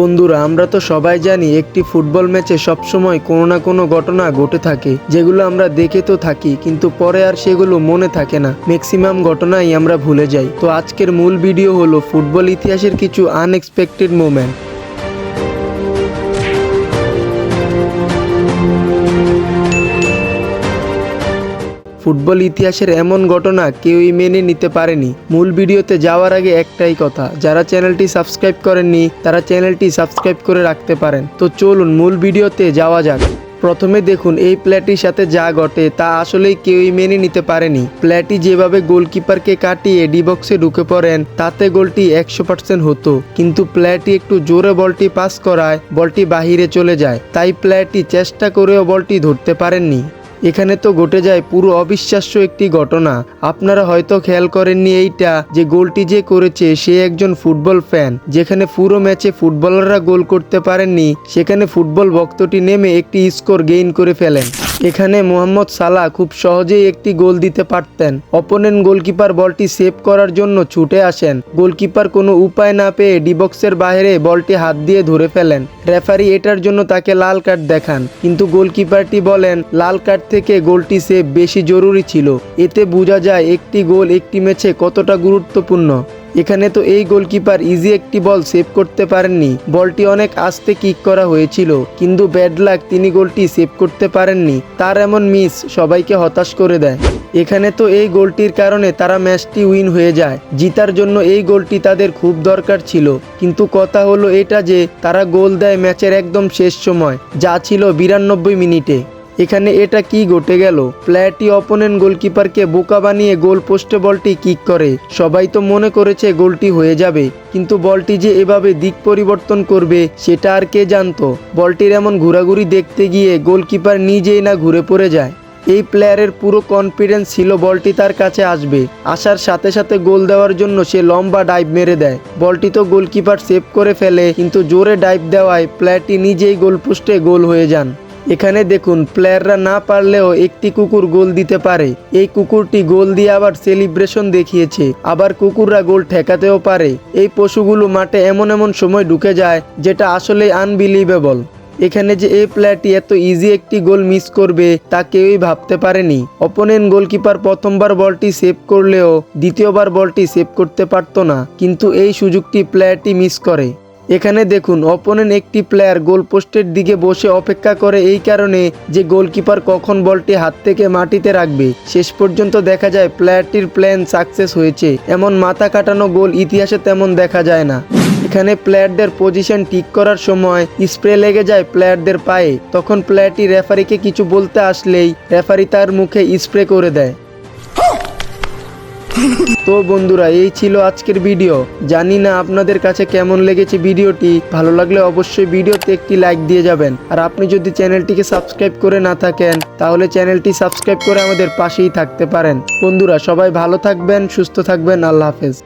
বন্ধুরা, আমরা তো সবাই জানি একটি ফুটবল ম্যাচে সবসময় কোনো না কোনো ঘটনা ঘটে থাকে, যেগুলো আমরা দেখে তো থাকি, কিন্তু পরে আর সেগুলো মনে থাকে না। ম্যাক্সিমাম ঘটনাই আমরা ভুলে যাই। তো আজকের মূল ভিডিও হলো ফুটবল ইতিহাসের কিছু আনএক্সপেক্টেড মোমেন্ট ফুটবল ইতিহাসের এমন ঘটনা কেউই মেনে নিতে পারেনি। মূল ভিডিওতে যাওয়ার আগে একটাই কথা, যারা চ্যানেলটি সাবস্ক্রাইব করেননি, তারা চ্যানেলটি সাবস্ক্রাইব করে রাখতে পারেন। তো চলুন, মূল ভিডিওতে যাওয়া যাক। প্রথমে দেখুন, এই প্লেটির সাথে যা ঘটে, তা আসলেই কেউই মেনে নিতে পারেনি। প্লেটি যেভাবে গোলকিপারকে কাটিয়ে ডি বক্সে ঢুকে পড়েন, তাতে গোলটি একশো পার্সেন্ট হতো। কিন্তু প্লেটি একটু জোরে বলটি পাস করায়, বলটি বাহিরে চলে যায়। তাই প্লেটি চেষ্টা করেও বলটি ধরতে পারেননি। এখানে তো ঘটে যায় পুরো অবিশ্বাস্য একটি ঘটনা। আপনারা হয়তো খেয়াল করেননি এইটা, যে গোলটি যে করেছে সে একজন ফুটবল ফ্যান, যেখানে পুরো ম্যাচে ফুটবলাররা গোল করতে পারেননি, সেখানে ফুটবল ভক্তটি নেমে একটি স্কোর গেইন করে ফেলেন। এখানে মোহাম্মদ সালাহ খুব সহজেই একটি গোল দিতে পারতেন। অপোনেন্ট গোলকিপার বলটি সেভ করার জন্য ছুটে আসেন। গোলকিপার কোনো উপায় না পেয়ে ডিবক্সের বাইরে বলটি হাত দিয়ে ধরে ফেলেন। রেফারি এটার জন্য তাকে লাল কার্ড দেখান। কিন্তু গোলকিপারটি বলেন, লাল কার্ড থেকে গোলটি সেভ বেশি জরুরি ছিল। এতে বোঝা যায় একটি গোল একটি ম্যাচে কতটা গুরুত্বপূর্ণ। এখানে তো এই গোলকিপার ইজি একটি বল সেভ করতে পারেননি। বলটি অনেক আস্তে কিক করা হয়েছিল, কিন্তু ব্যাড লাক তিনি গোলটি সেভ করতে পারেননি। তার এমন মিস সবাইকে হতাশ করে দেয়। এখানে তো এই গোলটির কারণে তারা ম্যাচটি উইন হয়ে যায়। জিতার জন্য এই গোলটি তাদের খুব দরকার ছিল। কিন্তু কথা হলো এটা যে, তারা গোল দেয় ম্যাচের একদম শেষ সময়, যা ছিল বিরানব্বই মিনিটে। এখানে এটা কি ঘটে গেল? প্লেয়ারটি অপোনেন্ট গোলকিপারকে বোকা বানিয়ে গোল পোস্টে বলটি কিক করে। সবাই তো মনে করেছে গোলটি হয়ে যাবে, কিন্তু বলটি যে এভাবে দিক পরিবর্তন করবে, সেটা আর কে জানতো? বলটির এমন ঘোরাঘুরি দেখতে গিয়ে গোলকিপার নিজেই না ঘুরে পড়ে যায়। এই প্লেয়ারের পুরো কনফিডেন্স ছিল বলটি তার কাছে আসবে। আসার সাথে সাথে গোল দেওয়ার জন্য সে লম্বা ডাইভ মেরে দেয়। বলটি তো গোলকিপার সেভ করে ফেলে, কিন্তু জোরে ডাইভ দেওয়ায় প্লেয়ারটি নিজেই গোলপোস্টে গোল হয়ে যান। এখানে দেখুন, প্লেয়াররা না পারলেও একটি কুকুর গোল দিতে পারে। এই কুকুরটি গোল দিয়ে আবার সেলিব্রেশন দেখিয়েছে। আবার কুকুররা গোল ঠেকাতেও পারে। এই পশুগুলো মাঠে এমন এমন সময় ঢুকে যায়, যেটা আসলেই আনবিলিভেবল এখানে যে এই প্লেয়ারটি এত ইজি একটি গোল মিস করবে, তা কেউই ভাবতে পারেনি। অপোনেন্ট গোলকিপার প্রথমবার বলটি সেভ করলেও দ্বিতীয়বার বলটি সেভ করতে পারতো না। কিন্তু এই সুযোগটি প্লেয়ারটি মিস করে। এখানে দেখুন অপোনেন্ট একটি প্লেয়ার গোলপোস্টের দিকে বসে অপেক্ষা করে এই কারণে যে গোলকিপার কখন বলটি হাত থেকে মাটিতে রাখবে। শেষ পর্যন্ত দেখা যায় প্লেয়ারটির প্ল্যান সাকসেস হয়েছে। এমন মাথা কাটানো গোল ইতিহাসে তেমন দেখা যায় না। এখানে প্লেয়ারদের পজিশন ঠিক করার সময় স্প্রে লেগে যায় প্লেয়ারদের পায়ে। তখন প্লেয়ারটি রেফারিকে কিছু বলতে আসলেই রেফারি তার মুখে স্প্রে করে দেয়। তো বন্ধুরা, এই ছিল আজকের ভিডিও। জানি না আপনাদের কাছে কেমন লেগেছে ভিডিওটি। ভালো লাগলে অবশ্যই ভিডিওতে একটি লাইক দিয়ে যাবেন। আর আপনি যদি চ্যানেলটিকে সাবস্ক্রাইব করে না থাকেন, তাহলে চ্যানেলটি সাবস্ক্রাইব করে আমাদের পাশেই থাকতে পারেন। বন্ধুরা, সবাই ভালো থাকবেন, সুস্থ থাকবেন। আল্লাহ হাফেজ।